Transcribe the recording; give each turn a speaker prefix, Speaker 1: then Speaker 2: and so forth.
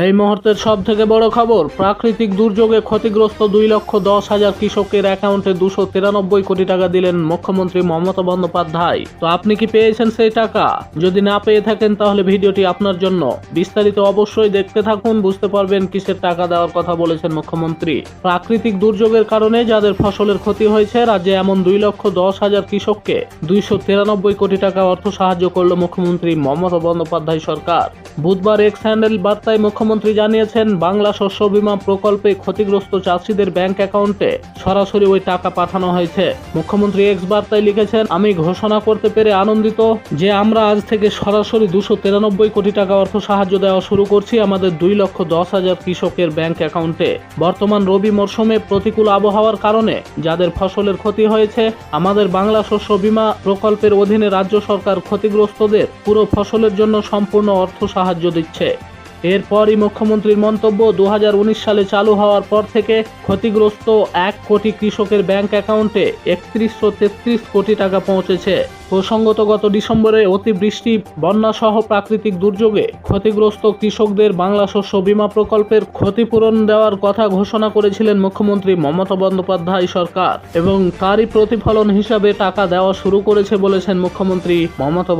Speaker 1: এই মুহূর্তের সব থেকে বড় খবর, প্রাকৃতিক দুর্যোগে ক্ষতিগ্রস্ত দুই লক্ষ দশ হাজার কৃষকের অ্যাকাউন্টে দুশো তিরানব্বই কোটি টাকা দিলেন মুখ্যমন্ত্রী মমতা বন্দ্যোপাধ্যায়। তো আপনি কি পেয়েছেন সেই টাকা? যদি না পেয়ে থাকেন তাহলে ভিডিওটি আপনার জন্য। বিস্তারিত অবশ্যই দেখতে থাকুন, বুঝতে পারবেন কিসের টাকা দেওয়ার কথা বলেছেন মুখ্যমন্ত্রী। প্রাকৃতিক দুর্যোগের কারণে যাদের ফসলের ক্ষতি হয়েছে, রাজ্যে এমন দুই লক্ষ দশ হাজার কৃষককে দুইশো তিরানব্বই কোটি টাকা অর্থ সাহায্য করল মুখ্যমন্ত্রী মমতা বন্দ্যোপাধ্যায় সরকার। বুধবার এক্স হ্যান্ডেল বার্তায় মুখ্যমন্ত্রী জানিয়েছেন, বাংলা শস্য বীমা প্রকল্পে ক্ষতিগ্রস্ত চাষিদের ব্যাংক অ্যাকাউন্টে সরাসরি ওই টাকা পাঠানো হয়েছে। মুখ্যমন্ত্রী এক্স বার্তায় লিখেছেন, আমি ঘোষণা করতে পেরে আনন্দিত যে আমরা আজ থেকে সরাসরি দুশো তিরানব্বই কোটি টাকা অর্থ সাহায্য দেওয়া শুরু করছি আমাদের দুই লক্ষ দশ হাজার কৃষকের ব্যাংক অ্যাকাউন্টে। বর্তমান রবি মরশুমে প্রতিকূল আবহাওয়ার কারণে যাদের ফসলের ক্ষতি হয়েছে, আমাদের বাংলা শস্য বীমা প্রকল্পের অধীনে রাজ্য সরকার ক্ষতিগ্রস্তদের পুরো ফসলের জন্য সম্পূর্ণ অর্থ সাহায্য দিচ্ছে। এরপরই মুখ্যমন্ত্রীর মন্তব্য দুহাজার উনিশ সালে চালু হওয়ার পর থেকে ক্ষতিগ্রস্ত এক কোটি কৃষকের ব্যাংক অ্যাকাউন্টে একত্রিশশো তেত্রিশ কোটি টাকা পৌঁছেছে। প্রসঙ্গত গত ডিসেম্বরে অতিবৃষ্টি, বন্যা সহ প্রাকৃতিক দুর্যোগে ক্ষতিগ্রস্ত কৃষকদের বাংলা শস্য বীমা প্রকল্পের ক্ষতিপূরণ দেওয়ার কথা ঘোষণা করেছিলেন মুখ্যমন্ত্রী মমতা বন্দ্যোপাধ্যায় সরকার এবং তারই প্রতিফলন হিসাবে টাকা দেওয়া শুরু করেছে বলেছেন মুখ্যমন্ত্রী মমতা